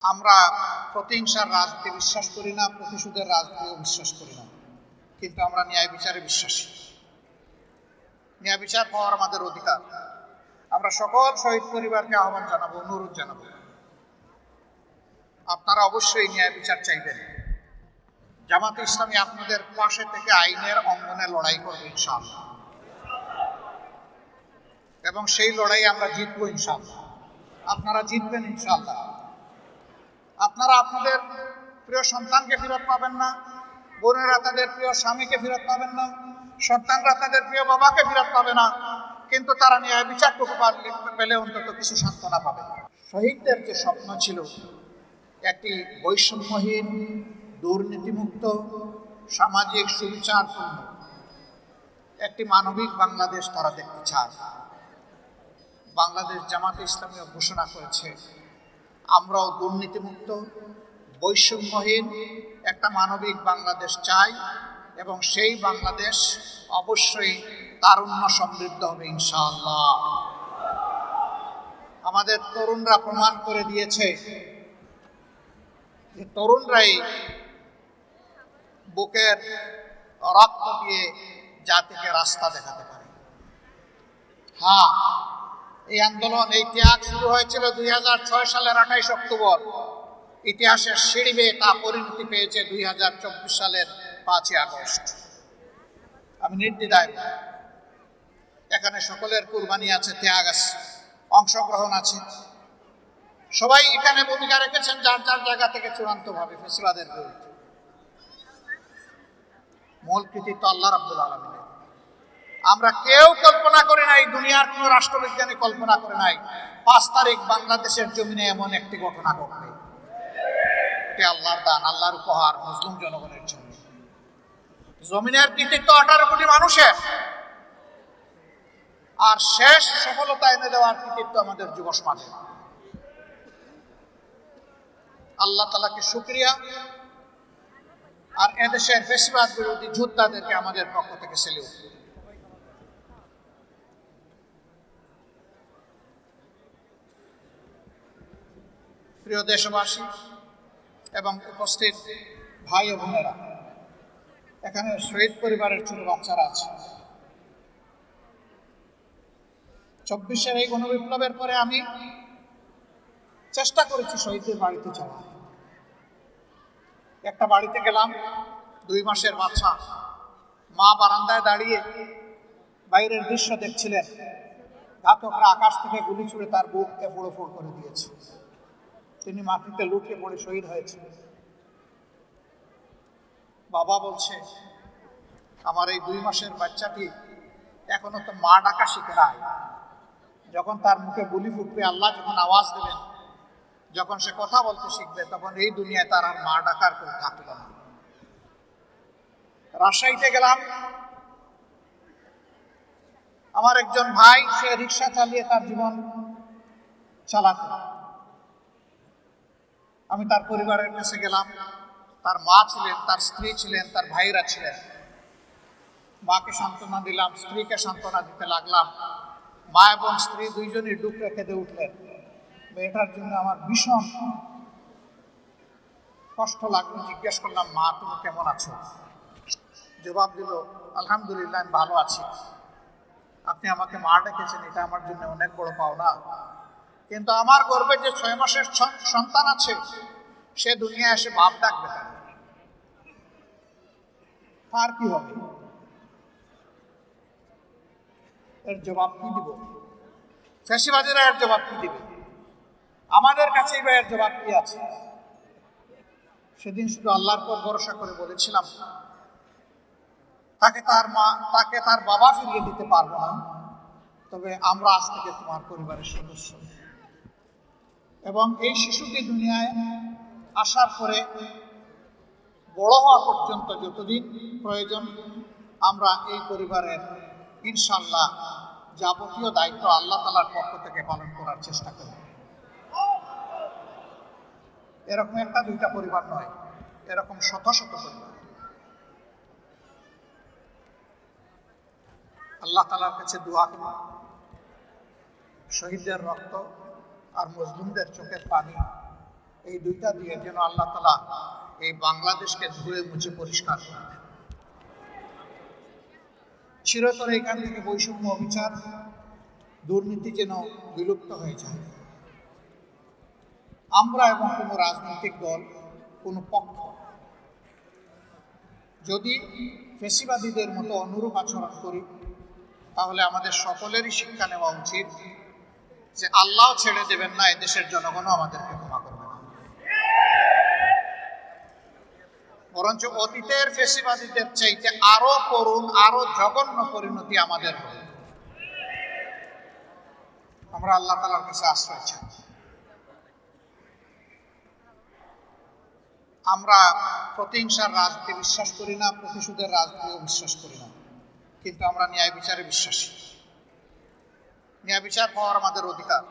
আমরা প্রতিহিংসার রাজনীতি বিশ্বাস করি না, প্রতিশোধের রাজনীতিও বিশ্বাস করি না। কিন্তু আমরা ন্যায় বিচারে বিশ্বাসী। ন্যায় বিচার পাওয়ার আমাদের অধিকার। আমরা সকল শহীদ পরিবারকে আহ্বান জানাব, অনুরোধ জানাব। আপনারা অবশ্যই ন্যায় বিচার চাইবেন। জামাতে ইসলামী আপনাদের পাশে থেকে আইনের অঙ্গনে লড়াই করবে ইনশাআল্লাহ। এবং সেই লড়াই আমরা জিতবো ইনশাআল্লাহ। আপনারা জিতবেন ইনশাআল্লাহ। আপনারা আপনাদের প্রিয় সন্তানকে ফেরত পাবেন না, বোনেরা তাদের প্রিয় স্বামীকে ফেরত পাবেন না, সন্তানরা তাদের প্রিয় বাবাকে ফেরত পাবে না, কিন্তু তারা ন্যায় বিচারটুকু পেলে অন্তত কিছু সান্ত্বনা পাবে। শহীদদের যে স্বপ্ন ছিল, একটি বৈষম্যহীন, দুর্নীতিমুক্ত, সামাজিক সুবিচারপূর্ণ, একটি মানবিক বাংলাদেশ তারা দেখতে চায়। বাংলাদেশ জামাতে ইসলামীয় ঘোষণা করেছে আমরাও দুর্নীতিমুক্ত, বৈষম্যহীন একটা মানবিক বাংলাদেশ চাই এবং সেই বাংলাদেশ অবশ্যই তারুণ্য সমৃদ্ধ হবে ইনশাআল্লাহ। আমাদের তরুণরা প্রমাণ করে দিয়েছে যে তরুণরাই বুকের রক্ত দিয়ে জাতিকে রাস্তা দেখাতে পারে। হ্যাঁ এই আন্দোলন, এই ত্যাগ শুরু হয়েছিল দুই হাজার ছয় সালের আঠাইশ অক্টোবর। ইতিহাসের সিঁড়ি বেয়ে তা পরিণতি পেয়েছে দুই হাজার চব্বিশ সালের পাঁচই আগস্ট। আমি নির্দ্বিধায় বলি। এখানে সকলের কুরবানি আছে, ত্যাগ আছে, অংশগ্রহণ আছে। সবাই এখানে ভূমিকা রেখেছেন, যার যার জায়গা থেকে চূড়ান্তভাবে ফেসিবাদের বিরুদ্ধে। মূল কৃতিত্ব আল্লাহ রাব্বুল আলমিনের। আমরা কেউ কল্পনা করে নাই, দুনিয়ার কোন রাষ্ট্রবিজ্ঞানী কল্পনা করে নাই, পাঁচ তারিখ বাংলাদেশের জমিনে এমন একটি ঘটনা ঘটবে। আল্লাহর দান, আল্লাহর উপহার মুসলিম জনগণের জন্য। জমিনের কৃতিত্ব আঠারো কোটি মানুষের। আর শেষ সফলতা এনে দেওয়ার কৃতিত্ব আমাদের যুব সমাজের আল্লাহ তালাকে শুক্রিয়া। আর এদেশের ফেসিবাদ বিরোধী যোদ্ধাদেরকে আমাদের পক্ষ থেকে সেলিউট প্রিয় দেশবাসী এবং উপস্থিত ভাই ও বোনেরা, এখানে শহীদ পরিবারের ছোট বাচ্চারা আছে। চব্বিশের এই গণবিপ্লবের পরে আমি চেষ্টা করেছি শহীদদের বাড়িতে যাওয়া। একটা বাড়িতে গেলাম, দুই মাসের বাচ্চা। মা বারান্দায় দাঁড়িয়ে বাইরের দৃশ্য দেখছিলেন। ঘাতকরা আকাশ থেকে গুলি ছুড়ে তার বুক এফোড় ফোড় করে দিয়েছে। তিনি মাটিতে লুটিয়ে পড়ে শহীদ হয়েছে বাবা বলছে, আমার এই দুই মাসের বাচ্চাটি এখনও তো মা ডাকা শিখে নাই। যখন তার মুখে গুলি ফুটবে, আল্লাহ যখন আওয়াজ দেবেন, যখন সে কথা বলতে শিখবে, তখন এই দুনিয়ায় তার আর মা ডাকার কেউ থাকবে না। রাজশাহীতে গেলাম। আমার একজন ভাই, সে রিক্সা চালিয়ে তার জীবন চালাতো। আমি তার পরিবারের কাছে গেলাম। তার মা ছিলেন, তার স্ত্রী ছিলেন, তার ভাইরা ছিলেন। মাকে সান্ত্বনা দিলাম, স্ত্রীকে সান্ত্বনা দিতে লাগলাম। মা এবং স্ত্রী দুইজনই ডুকরে কেঁদে উঠলেন। মেয়েটার জন্য আমার ভীষণ কষ্ট লাগল। জিজ্ঞেস করলাম, মা, তুমি কেমন আছো? জবাব দিল, আলহামদুলিল্লাহ, আমি ভালো আছি। আপনি আমাকে মা ডেকেছেন, এটা আমার জন্য অনেক বড় পাওনা। কিন্তু আমার গর্বে যে ছয় মাসের সন্তান আছে, সে দুনিয়ায় এসে বাপ ডাকবে? তার। কি হবে? এর জবাব কি দিব? ফ্যাসিবাদীরা এর জবাব কি দিবে? আমাদের কাছেই বা এর জবাব কি আছে? সেদিন শুধু আল্লাহর পর ভরসা করে বলেছিলাম, তাকে তার মা, তাকে তার বাবা ফিরিয়ে দিতে পারব না। তবে আমরা আজ থেকে তোমার পরিবারের সদস্য। এবং এই শিশুটি দুনিয়ায় আসার পরে বড় হওয়া পর্যন্ত যতদিন প্রয়োজন, আমরা এই পরিবারের ইনশাল্লাহ যাবতীয় দায়িত্ব আল্লাহ তালার পক্ষ থেকে পালন করার চেষ্টা করি এরকম একটা দুইটা পরিবার নয়, এরকম শত শত পরিবার। আল্লাহ তালার কাছে দোয়া শহীদদের রক্ত আর মুসলিমদের চোখের পানি। এই দুইটা দিয়ে যেন আল্লাহ তালা এই বাংলাদেশকে ধুয়ে মুছে পরিষ্কার করে দেন। চিরতরে এখান থেকে বৈষম্য অবিচার, দুর্নীতি যেন বিলুপ্ত হয়ে যায়। আমরা এবং কোনো রাজনৈতিক দল, কোনো পক্ষ যদি ফেসিবাদীদের মতো অনুরূপ আচরণ করি, তাহলে আমাদের সকলেরই শিক্ষা নেওয়া উচিত যে আল্লাহ ছেড়ে দেবেন না, এদেশের জনগণও আমাদেরকে ক্ষমা করবে না। বরঞ্চ অতীতের ফেসিবাদীদের চাইতে আরও করুণ, আরও জঘন্য পরিণতি আমাদের হবে। আমরা আল্লাহ তালার কাছে আশ্রয় চাই। আমরা প্রতিহিংসার রাজনীতি বিশ্বাস করি না, প্রতিশোধের রাজনীতিও বিশ্বাস করি না। কিন্তু আমরা ন্যায় বিচারে বিশ্বাসী। ন্যায় বিচার পাওয়ার আমাদের অধিকার।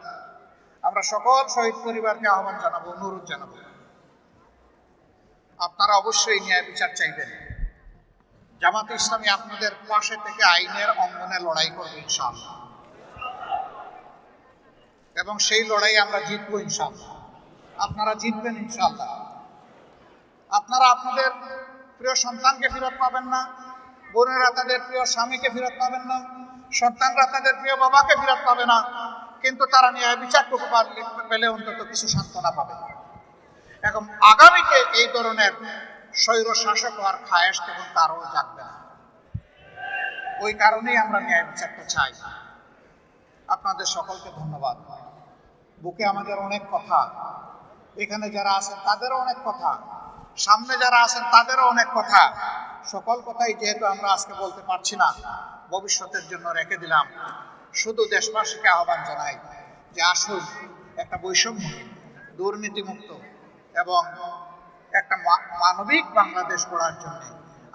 আমরা সকল শহীদ পরিবারকে আহ্বান জানাব, অনুরোধ জানাব। আপনারা অবশ্যই ন্যায় বিচার চাইবেন। জামাত ইসলামী আপনাদের পাশে থেকে আইনের অঙ্গনে লড়াই করবে ইনশাআল্লাহ। এবং সেই লড়াই আমরা জিতবো ইনশাআল্লাহ। আপনারা জিতবেন ইনশাআল্লাহ। আপনারা আপনাদের প্রিয় সন্তানকে ফেরত পাবেন না, বোনেরা তাদের প্রিয় স্বামীকে ফেরত পাবেন না। সন্তানরা তাদের প্রিয় বাবাকে ফেরত পাবে না। কিন্তু তারা ন্যায় বিচারটুকু পেলে অন্তত কিছু সান্ত্বনা পাবে। এখন আগামীতে এই ধরনের স্বৈর শাসক হওয়ার খায়েশ তখন কারও জাগবে না। ওই কারণেই আমরা ন্যায় বিচারটা চাই। আপনাদের সকলকে ধন্যবাদ। বুকে আমাদের অনেক কথা। এখানে যারা আছেন তাদেরও অনেক কথা। সামনে যারা আছেন তাদেরও অনেক কথা। সকল কথাই যেহেতু আমরা আজকে বলতে পারছি না ভবিষ্যতের জন্য রেখে দিলাম। শুধু দেশবাসীকে আহ্বান জানাই যে আসুন একটা বৈষম্যহীন দুর্নীতিমুক্ত এবং একটা মানবিক বাংলাদেশ গড়ার জন্য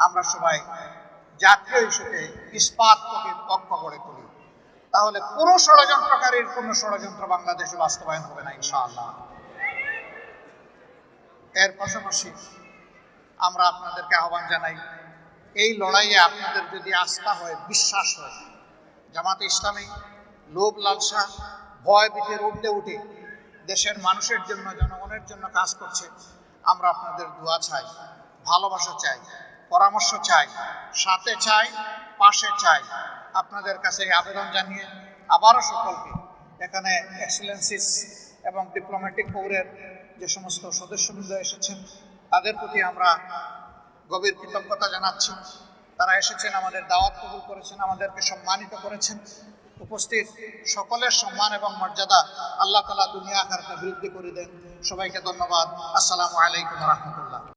আমরা সবাই জাতীয় ইস্যুতে ইস্পাত পক্ষ গড়ে তুলি। তাহলে কোনো ষড়যন্ত্রকারীর কোনো ষড়যন্ত্র বাংলাদেশে বাস্তবায়ন হবে না, ইনশাআল্লাহ। এর পাশাপাশি আমরা আপনাদেরকে আহ্বান জানাই এই লড়াইয়ে আপনাদের যদি আস্থা হয়, বিশ্বাস হয়, জামাতে ইসলামী, লোভ লালসা, ভয় ভীতির উঠতে উঠে দেশের মানুষের জন্য, জনগণের জন্য কাজ করছে, আমরা আপনাদের দোয়া চাই, ভালোবাসা চাই, পরামর্শ চাই, সাথে চাই, পাশে চাই। আপনাদের কাছে আবেদন জানিয়ে আবারও সকলকে এখানে এক্সেলেন্সিস এবং ডিপ্লোম্যাটিক কৌরের যে সমস্ত সদস্যবৃন্দ এসেছেন, তাদের প্রতি আমরা গভীর কৃতজ্ঞতা জানাচ্ছি। তারা এসেছেন, আমাদের দাওয়াত কবুল করেছেন, আমাদেরকে সম্মানিত করেছেন। উপস্থিত সকলের সম্মান এবং মর্যাদা আল্লাহ তালা দুনিয়া আকারকে বৃদ্ধি করে দেন। সবাইকে ধন্যবাদ। আসসালামু আলাইকুম রহমতুল্লাহ।